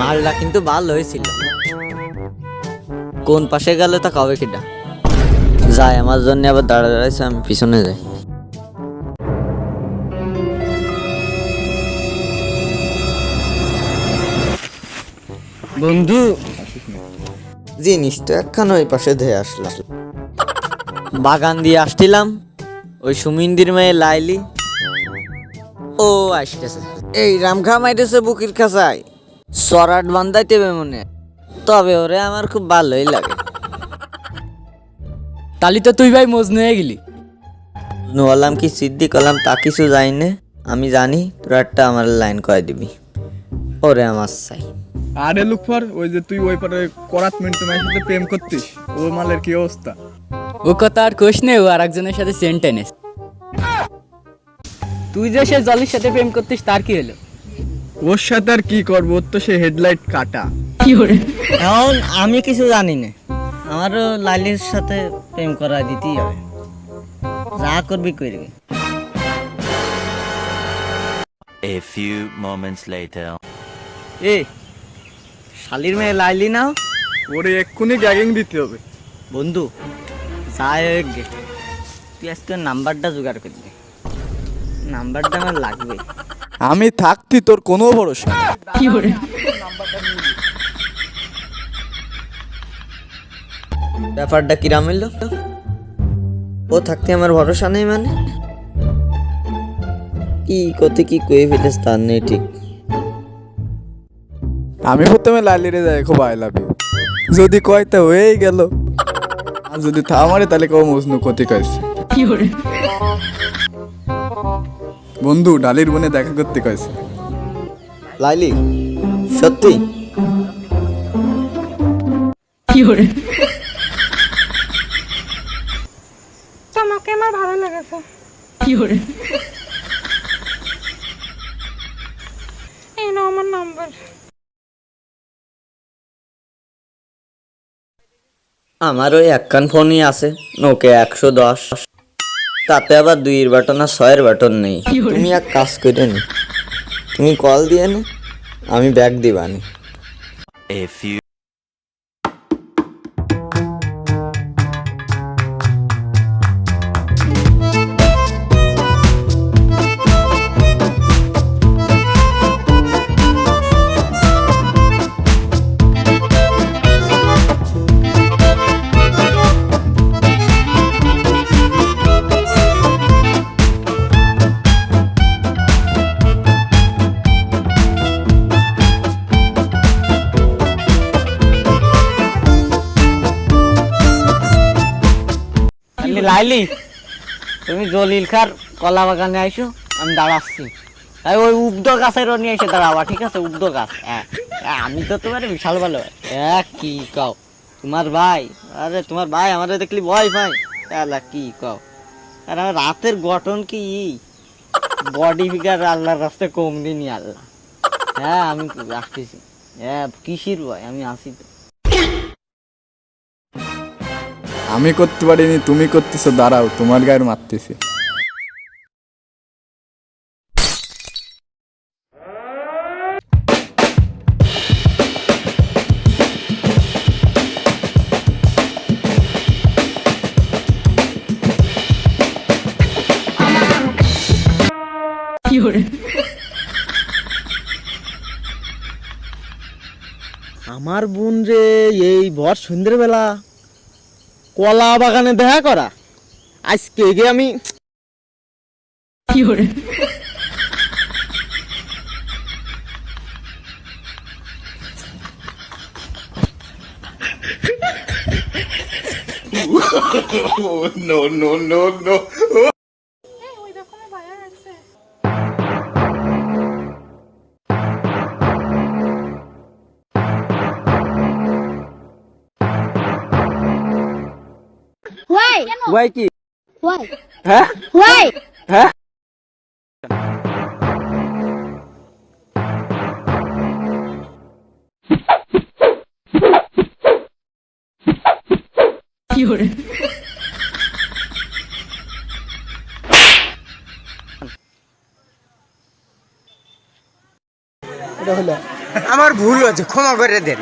মালটা কিন্তু ভালো হয়েছিল। কোন পাশে গেল তা কবে কিটা যায় আমার জন্য আবার দাঁড়া দাঁড়াইছে আমি পিছনে যাই। বন্ধু। জিনিস তো একখান ওই পাশে ধেয়ে আসলাম। বাগান দিয়ে আসছিলাম ওই সুমিন্দির মেয়ে লাইলি। ও আসতেছে। এই রামখা মাইতেছে বুকির খাসায় সরাট বান্ধাইতে হবে মনে। তবে ওরে আমার খুব ভালোই লাগে। তালি তো তুই ভাই মজনু হয়ে গেলি। নুয়ালাম কি সিদ্ধি করলাম তা কিছু যাইনে আমি জানি তোর একটা আমার লাইন করে দিবি। ওরে আমার চাই আরে লুকফার ওই যে তুই ওই পারে করাত মিন্টু মায়ের সাথে প্রেম করতিস ও মালের কি অবস্থা? ও কথা আর কোষ নেই ও আর একজনের সাথে সেন্ট এনেস তুই যে সে জলের সাথে প্রেম করতিস তার কি হলো? ওর সাথে আর কি করব? ওর তো সে হেডলাইট কাটা। এখন আমি কিছু জানি না। আমারও লালির সাথে প্রেম করা দিতেই হবে। যা করবি করবি। A few moments later. এ শালির মেয়ে লাইলি নাও ওরে এক্ষুনি গ্যাগিং দিতে হবে। বন্ধু গে। তুই আজকে নাম্বারটা জোগাড় করবি। নাম্বারটা আমার লাগবে। আমি থাকতি তোর কোনো ভরসা নেই। ব্যাপারটা কিরাম এলো ও থাকতে আমার ভরসা নেই মানে? কি কতে কি কয়ে ফেলেস তার নেই ঠিক। আমি প্রথমে লালিরে যাই খুব আই লাভ। যদি কয় তা হয়েই গেল। আর যদি থামারে তাহলে কেউ মজনু ক্ষতি কয়েছে বন্ধু ডালির বনে দেখা করতে কয়েছে। লাইলি সত্যি? তোমাকে আমার ভালো লেগেছে। এই নাও আমার নাম্বার আমার ওই একখান ফোনই আছে নোকে একশো দশ। তাতে আবার দুইয়ের বাটন আর ছয়ের বাটন নেই। তুমি এক কাজ করে নি। তুমি কল দিয়ে নে আমি ব্যাগ দিবানি। Few লাইলি? তুমি জলিল খার কলা বাগানে আইসো, আমি দাঁড়াচ্ছি। তাই ওই উব্দ গাছের নিয়ে এসে দাঁড়াবা, ঠিক আছে? উব্দ গাছ। হ্যাঁ। আমি তো তোমার বিশাল ভালো। হ্যাঁ কি কও? তোমার ভাই? আরে, তোমার ভাই আমাদের দেখলি ভয় ভাই এলা কি কও? আর আমার রাতের গঠন কি বডি ফিগার আল্লাহর রাস্তায় কম দিনই আল্লাহ। হ্যাঁ আমি আসতেছি হ্যাঁ কিসির ভয়? আমি আসি তো। আমি করতে পারিনি তুমি করতেছো দাঁড়াও তোমার গায়ের মারতেছি। আমার বোন রে এই বর ভর সন্ধ্যেবেলা কলা বাগানে দেখা করা? আজকে গিয়ে আমি ওই Why? ওয়াই কি Why? হ্যাঁ Why? হ্যাঁ আমার ভুল হয়েছে ক্ষমা করে দেন